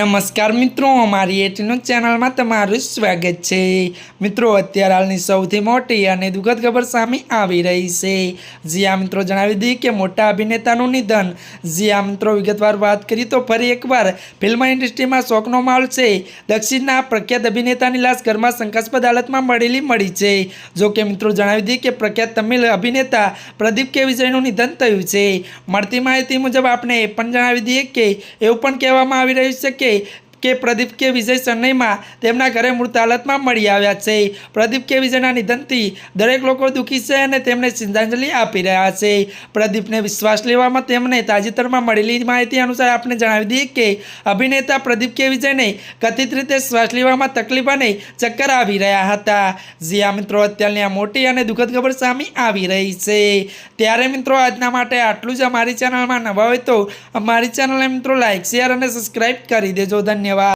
નમસ્કાર મિત્રો, અમારી એટીનું ચેનલમાં તમારું સ્વાગત છે. મિત્રો, અત્યારે હાલની સૌથી મોટી અને દુઃખદ ખબર સામે આવી રહી છે. જ્યાં મિત્રો જણાવી દઈએ કે મોટા અભિનેતાનું નિધન. જ્યાં મિત્રો, વિગતવાર વાત કરીએ તો ફરી એકવાર ફિલ્મ ઇન્ડસ્ટ્રીમાં શોકનો માહોલ છે. દક્ષિણના પ્રખ્યાત અભિનેતાની લાશ ઘરમાં શંકાસ્પદ હાલતમાં મળેલી મળી છે. જો કે મિત્રો જણાવી દઈએ કે પ્રખ્યાત તમિલ અભિનેતા પ્રદીપ કે વિજયનું નિધન થયું છે. મળતી માહિતી મુજબ આપણે એ પણ જણાવી દઈએ કે એવું પણ કહેવામાં આવી રહ્યું છે કે Okay. કે પ્રદીપ કે વિજય ચેન્નઈમાં તેમના ઘરે મૃત હાલતમાં મળી આવ્યા છે. પ્રદીપ કે વિજયના નિધનથી દરેક લોકો દુઃખી છે અને તેમને શ્રદ્ધાંજલિ આપી રહ્યા છે. પ્રદીપને વિશ્વાસ લેવામાં તેમને તાજેતરમાં મળેલી માહિતી અનુસાર આપણે જણાવી દઈએ કે અભિનેતા પ્રદીપ કે વિજયને કથિત રીતે શ્વાસ લેવામાં તકલીફ અને ચક્કર આવી રહ્યા હતા. જ્યાં મિત્રો, અત્યારની આ મોટી અને દુઃખદ ખબર સામે આવી રહી છે. ત્યારે મિત્રો, આજના માટે આટલું જ. અમારી ચેનલમાં નવા હોય તો અમારી ચેનલને મિત્રો લાઇક શેર અને સબસ્ક્રાઈબ કરી દેજો. ધન્યવાદ. धन्यवाद